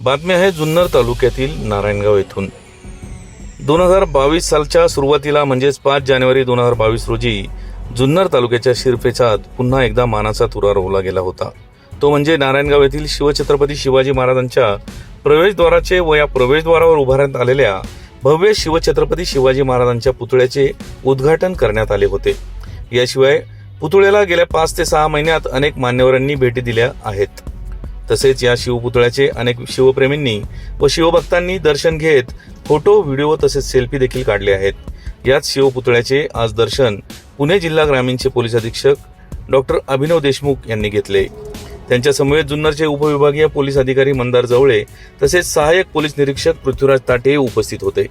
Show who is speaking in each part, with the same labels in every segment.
Speaker 1: बातमी आहे जुन्नर तालुक्यातील नारायणगाव येथून. दोन हजार बावीस सालच्या सुरुवातीला म्हणजेच पाच जानेवारी दोन हजार बावीस रोजी जुन्नर तालुक्याच्या शिरपेचात पुन्हा एकदा मानाचा तुरा रोवला गेला होता. तो म्हणजे नारायणगाव येथील शिवछत्रपती शिवाजी महाराजांच्या प्रवेशद्वाराचे व या प्रवेशद्वारावर उभारण्यात आलेल्या भव्य शिवछत्रपती शिवाजी महाराजांच्या पुतळ्याचे उद्घाटन करण्यात आले होते. याशिवाय पुतळ्याला गेल्या पाच ते सहा महिन्यात अनेक मान्यवरांनी भेटी दिल्या आहेत. तसेच या शिवपुतळ्याचे अनेक शिवप्रेमींनी व शिवभक्तांनी दर्शन घेत फोटो व्हिडिओ तसेच सेल्फी देखील काढले आहेत. याच शिवपुतळ्याचे आज दर्शन पुणे जिल्हा ग्रामीणचे पोलीस अधीक्षक डॉक्टर अभिनव देशमुख यांनी घेतले. त्यांच्या समवेत जुन्नरचे उपविभागीय पोलीस अधिकारी मंदार जवळे तसेच सहाय्यक पोलीस निरीक्षक पृथ्वीराज ताटे उपस्थित होते.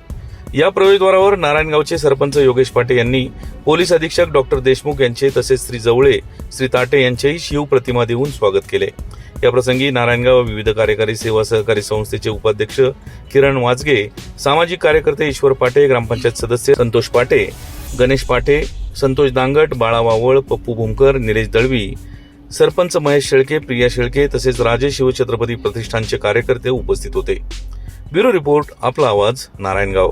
Speaker 1: या प्रवेशद्वारावर नारायणगावचे सरपंच योगेश पाटे यांनी पोलीस अधीक्षक डॉक्टर देशमुख यांचे तसेच श्री जवळे श्री ताटे यांचेही शिव प्रतिमा देऊन स्वागत केले. या प्रसंगी नारायणगाव विविध कार्यकारी सेवा सहकारी संस्थेचे उपाध्यक्ष किरण वाजगे सामाजिक कार्यकर्ते ईश्वर पाटे ग्रामपंचायत सदस्य संतोष पाटे गणेश पाटे संतोष दांगट बाळा वावळ पप्पू भूमकर निलेश दळवी सरपंच महेश शेळके प्रिया शेळके तसेच राजे शिवछत्रपती प्रतिष्ठानचे कार्यकर्ते उपस्थित होते. ब्युरो रिपोर्ट आपला आवाज नारायणगाव